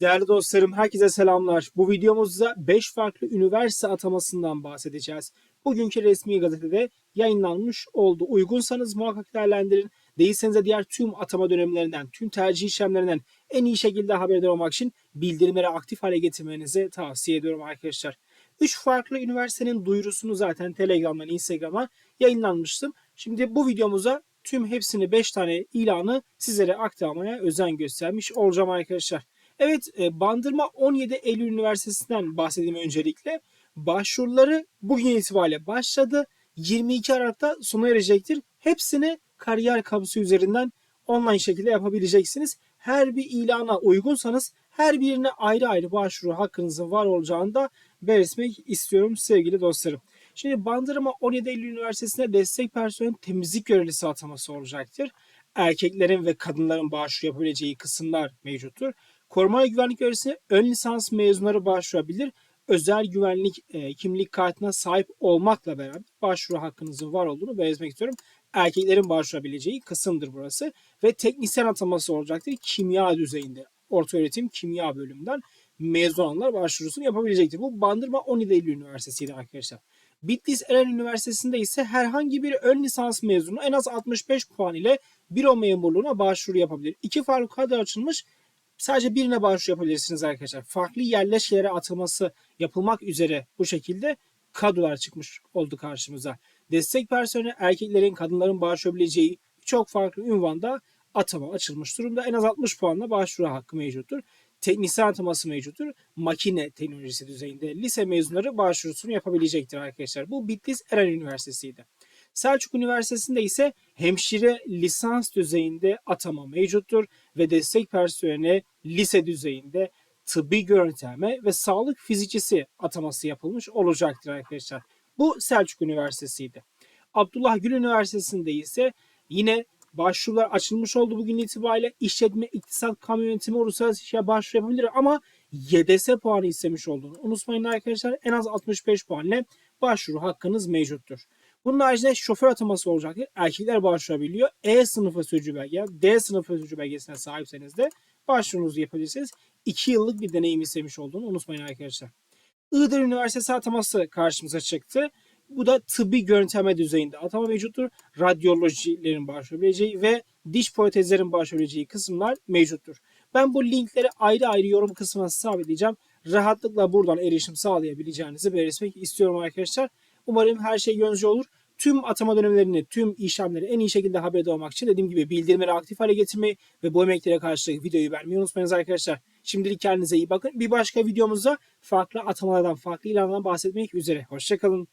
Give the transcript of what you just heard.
Değerli dostlarım, herkese selamlar. Bu videomuzda 5 farklı üniversite atamasından bahsedeceğiz. Bugünkü resmi gazetede yayınlanmış oldu. Uygunsanız muhakkak değerlendirin. Değilseniz de diğer tüm atama dönemlerinden, tüm tercih işlemlerinden en iyi şekilde haberdar olmak için bildirimleri aktif hale getirmenizi tavsiye ediyorum arkadaşlar. 3 farklı üniversitenin duyurusunu zaten Telegram'dan Instagram'a yayınlanmıştım. Şimdi bu videomuza tüm hepsini 5 tane ilanı sizlere aktarmaya özen göstermiş olacağım arkadaşlar. Evet, e, Bandırma 17 Eylül Üniversitesi'nden bahsedeyim öncelikle. Başvuruları bugün itibariyle başladı. 22 Aralık'ta sona erecektir. Hepsini kariyer kapısı üzerinden online şekilde yapabileceksiniz. Her bir ilana uygunsanız her birine ayrı ayrı başvuru hakkınızın var olacağını da belirtmek istiyorum sevgili dostlarım. Şimdi Bandırma 17 Eylül Üniversitesi'nde destek personel temizlik görevlisi ataması olacaktır. Erkeklerin ve kadınların başvuru yapabileceği kısımlar mevcuttur. Koruma ve güvenlik görevlisine ön lisans mezunları başvurabilir. Özel güvenlik e, kimlik kartına sahip olmakla beraber başvuru hakkınızın var olduğunu belirtmek istiyorum. Erkeklerin başvurabileceği kısımdır burası. Ve teknisyen ataması olacaktır. Kimya düzeyinde. Orta öğretim kimya bölümünden mezun olanlar başvurusunu yapabilecektir. Bu Bandırma 17 Eylül Üniversitesi'ydi arkadaşlar. Bitlis Eren Üniversitesi'nde ise herhangi bir ön lisans mezunu en az 65 puan ile büro memurluğuna başvuru yapabilir. İki farklı kadro açılmış sadece birine başvuru yapabilirsiniz arkadaşlar. Farklı yerleşkelere atılması yapılmak üzere bu şekilde kadrolar çıkmış oldu karşımıza. Destek personeli erkeklerin, kadınların başvurabileceği çok farklı ünvanda atama açılmış durumda. En az 60 puanla başvuru hakkı mevcuttur. Teknisyen ataması mevcuttur. Makine teknolojisi düzeyinde lise mezunları başvurusunu yapabilecektir arkadaşlar. Bu Bitlis Eren Üniversitesi'ydi. Selçuk Üniversitesi'nde ise hemşire lisans düzeyinde atama mevcuttur ve destek personeline lise düzeyinde tıbbi görüntüleme ve sağlık fizikçisi ataması yapılmış olacaktır arkadaşlar. Bu Selçuk Üniversitesi'ydi. Abdullah Gül Üniversitesi'nde ise yine başvurular açılmış oldu bugün itibariyle. İşletme, iktisat, kamu yönetimi, uluslararası işe başvuru yapabilir ama YDS puanı istemiş olduğunu unutmayın arkadaşlar. En az 65 puan ile başvuru hakkınız mevcuttur. Bunun haricinde şoför ataması olacaktır. Erkekler başvurabiliyor. E sınıfı sürücü belge, D sınıfı sürücü belgesine sahipseniz de başvurunuzu yapabilirsiniz. 2 yıllık bir deneyim istemiş olduğunu unutmayın arkadaşlar. Iğdır Üniversitesi ataması karşımıza çıktı. Bu da tıbbi görüntüleme düzeyinde atama mevcuttur. Radyolojilerin başvurabileceği ve diş protezlerin başvurabileceği kısımlar mevcuttur. Ben bu linkleri ayrı ayrı yorum kısmına sabitleyeceğim. Rahatlıkla buradan erişim sağlayabileceğinizi belirtmek istiyorum arkadaşlar. Umarım her şey gönlünüzce olur. Tüm atama dönemlerini, tüm işlemleri en iyi şekilde haberdar olmak için dediğim gibi bildirimleri aktif hale getirmeyi ve bu emeklere karşılık videoyu vermeyi unutmayınız arkadaşlar. Şimdilik kendinize iyi bakın. Bir başka videomuzda farklı atamalardan, farklı ilanlardan bahsetmek üzere. Hoşçakalın.